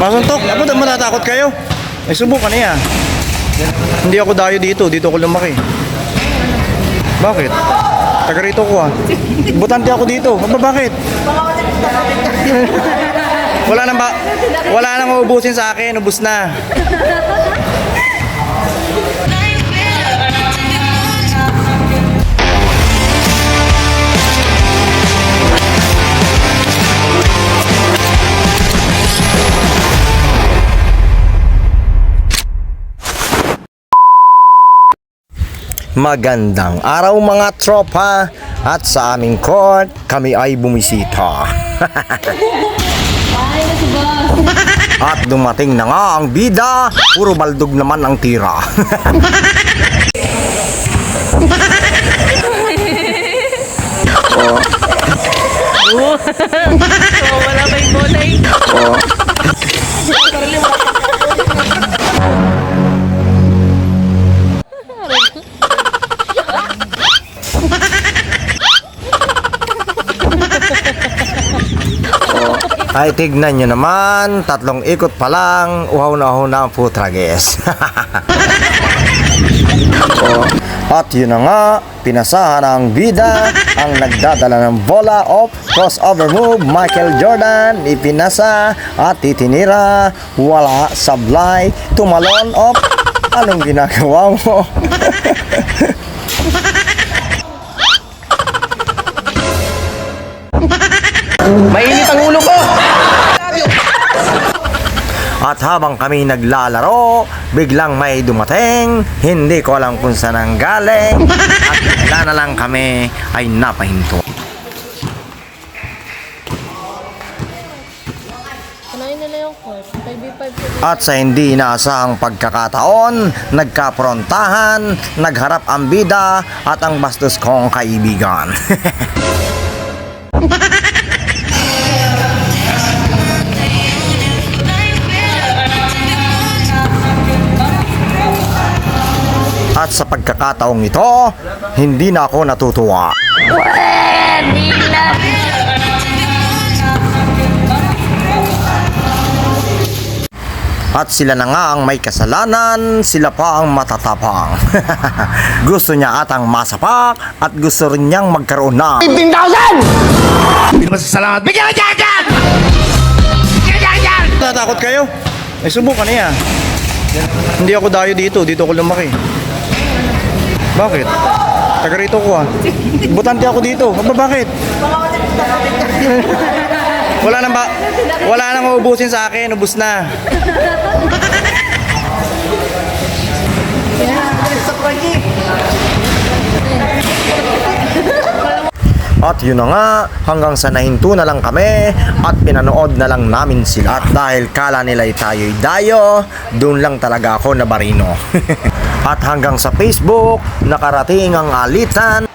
Masuntok, daw matatakot kayo. Ay subukan niya. Hindi ako dayo dito, dito ako lumaki. Bakit? Taga rito ko ah. Butante ako dito. Aba bakit? wala nang ba wala nang uubusin sa akin, ubus na. Magandang araw mga tropa at sa aming court kami ay bumisita. at dumating na nga ang bida, puro baldog naman ang tira. So, Ay tignan nyo naman, tatlong ikot pa lang, uhaw na uhaw na ang putrages. oh, at yun na nga, pinasahan ang bida, ang nagdadala ng bola of crossover move, Michael Jordan, ipinasa at titinira, wala, sablay, tumalon of, anong ginagawa mo? At habang kami naglalaro, biglang may dumating, hindi ko alam kung saan ang galing, at bigla na lang kami ay napahinto. Kunain nila yung court. 5v5 At sa hindi inaasahang pagkakataon, nagkaprontahan, nagharap ang bida at ang bastos kong kaibigan. At sa pagkakataong ito, hindi na ako natutuwa. At sila na nga ang may kasalanan, sila pa ang matatapang. gusto niya atang masapak at gusto rin niyang magkaroon ng 15,000! Hindi masasalamat. Bigyan ka dyan dyan! Bigyan ka dyan dyan! Natakot kayo? Ay subukan niya. Hindi ako dayo dito, dito ako lumaki. Bakit? Taga rito ko ah. Butante ako dito. Aba bakit? wala nang ba wala nang uubusin sa akin, ubus na. At yun na nga, hanggang sa nahinto na lang kami at pinanood na lang namin sila. At dahil kala nila tayo'y dayo, doon lang talaga ako na barino. at hanggang sa Facebook, nakarating ang alitan